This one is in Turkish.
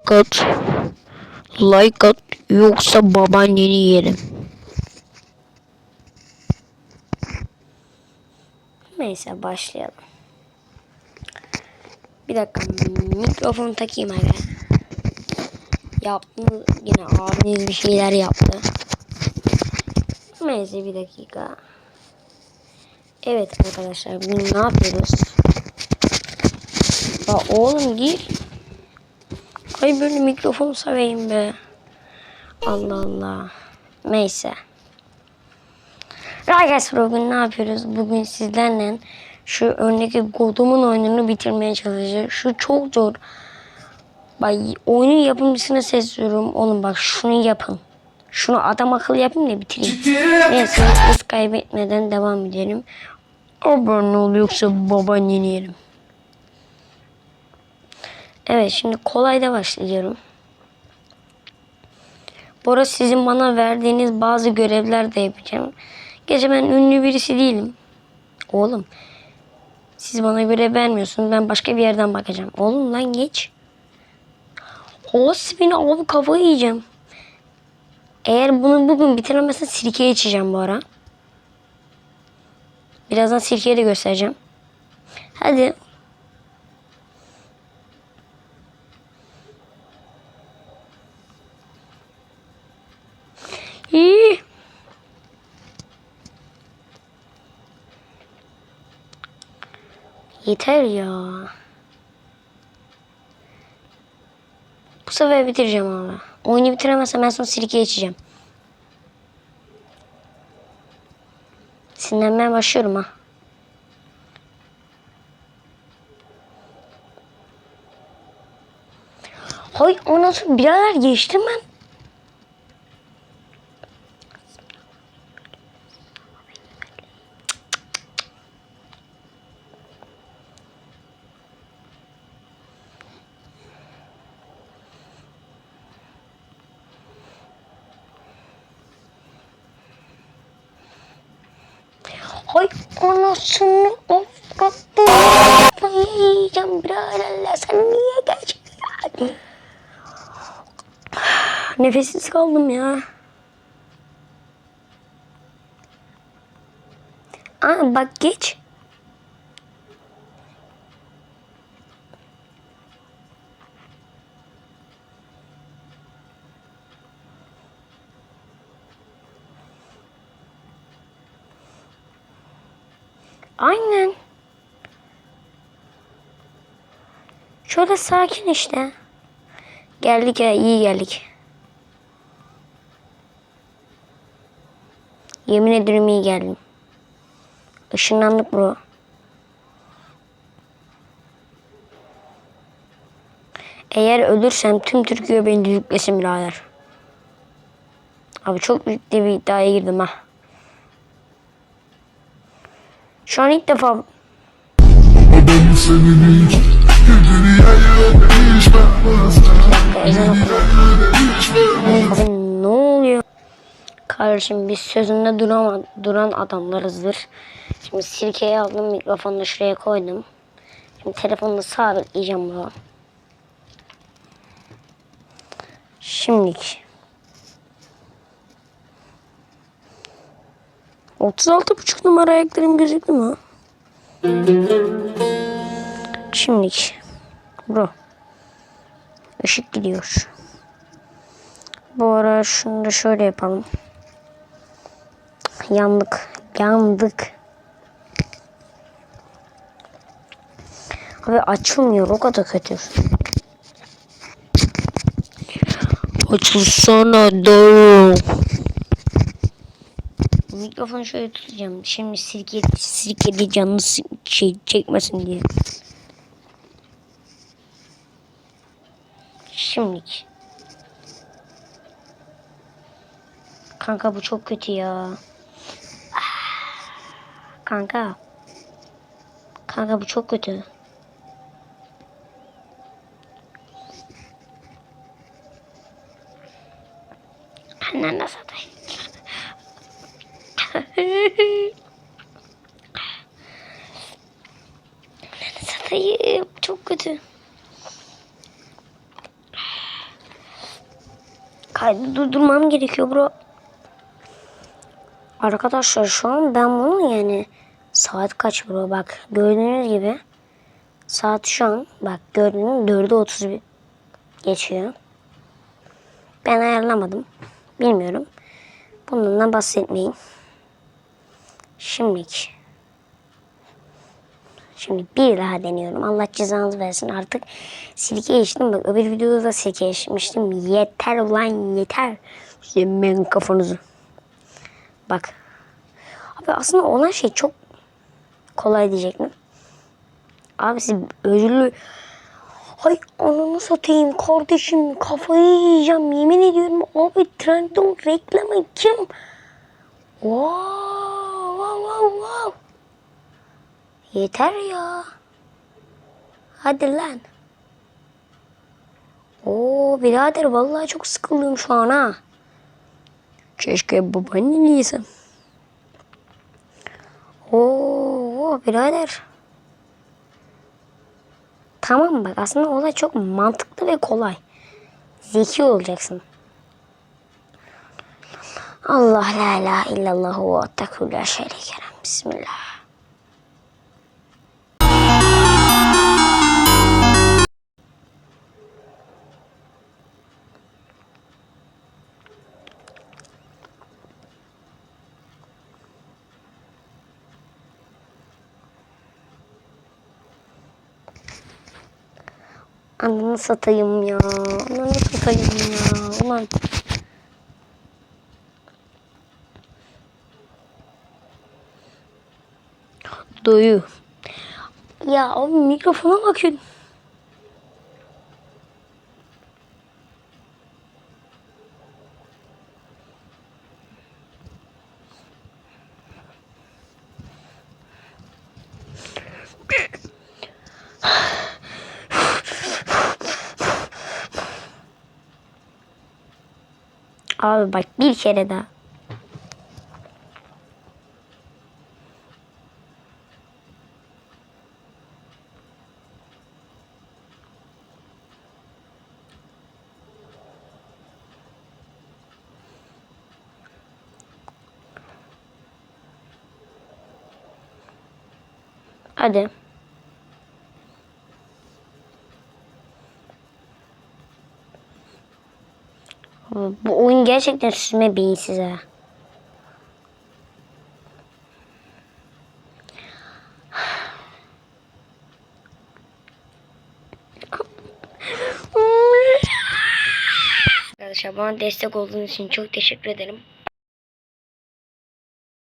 like at. Like at yoksa babaanneni yerim. Neyse başlayalım. Bir dakika mikrofonu takayım aga. Yaptı yine abiniz bir şeyler yaptı. Neyse bir dakika. Evet arkadaşlar bugün ne yapıyoruz? Ya oğlum gir. Ay böyle mikrofonu seveyim be. Allah Allah. Neyse. Arkadaşlar bugün ne yapıyoruz? Bugün sizlerle şu öndeki Godom'un oyununu bitirmeye çalışacağız. Şu çok zor. Bak oyunun yapımcısına sesleniyorum. Oğlum bak şunu yapın. Şunu adam akıllı yapayım da bitireyim. Neyse hız kaybetmeden devam edelim. Abone ol yoksa babaanneni yerim. Evet şimdi kolayda başlıyorum. Burası sizin bana verdiğiniz bazı görevler de yapacağım. Gece ben ünlü birisi değilim. Oğlum. Siz bana görev vermiyorsunuz. Ben başka bir yerden bakacağım. Oğlum lan geç. Holas beni abi kafayı yiyeceğim. Eğer bunu bugün bitiremezsen sirkeye içeceğim bu ara. Birazdan sirkeyi de göstereceğim. Hadi. İyi. Yeter ya. Bu sefer bitireceğim abi. Oyunu bitiremezsem ben sonra sirkeye içeceğim. Sinirlenmeye başlıyorum ha. Hay anasını birader geçtim ben. Hay anasını avrattı. Yiyeceğim biraderler sen niye geldin? Nefessiz kaldım ya. Aa bak geç. Aynen. Şöyle sakin işte. Geldik ya iyi geldik. Yemin ederim iyi geldim. Işınlandık bro. Eğer ölürsem tüm Türkiye beni düdüklesin birader. Abi çok büyük bir iddiaya girdim ha. Şu an ilk defa ne oluyor? Kardeşim biz sözünde duran, duran adamlarızdır. Şimdi sirkeyi aldım mikrofonu da şuraya koydum. Şimdi telefonunu sabitleyeceğim burada. Şimdilik. 36,5 numara ayaklarım gözüktü mü? Şimdilik. Bro. Işık gidiyor. Bu ara şunu da şöyle yapalım. Yandık. Yandık. Abi açılmıyor o kadar kötü. Açılsana dayı. Mikrofonu şöyle tutacağım. Şimdi sirke, sirkeli canlı şey çekmesin diye. Şimdilik. Kanka bu çok kötü ya. Ah. Kanka. Kanka bu çok kötü. Satayım. Çok kötü. Kaydı durdurmam gerekiyor bro. Arkadaşlar şu an ben bunu yani saat kaç bro bak gördüğünüz gibi saat şu an bak gördüğünüz 4'e 31 geçiyor. Ben ayarlamadım. Bilmiyorum. Bundan bahsetmeyin. Şimdilik. Şimdi bir daha deniyorum. Allah cezanızı versin artık. Silke içtim. Bak öbür videoda da silke içmiştim. Yeter ulan yeter. Yemeyin kafanızı. Bak. Abi aslında olan şey çok kolay diyecektim. Abi siz ödüllü Hay ananı satayım kardeşim kafayı yiyeceğim yemin ediyorum abi Trendyol reklamı kim? Wow, wow. Yeter ya. Hadi lan. Oo birader vallahi çok sıkıldım şu an ha. Keşke babaannen yesem. Oo birader. Tamam bak aslında olay çok mantıklı ve kolay. Zeki olacaksın. Allah la ilahe illallah ve attakü la şerike. Bismillah. Ananı satayım ya. Ananı satayım ya. Ulan. Doyu. Ya abi mikrofona bakın. Abi bak bir kere daha. Hadi. Bu oyun gerçekten süzme beyinsiz ha. Arkadaşlar bana destek olduğunuz için çok teşekkür ederim.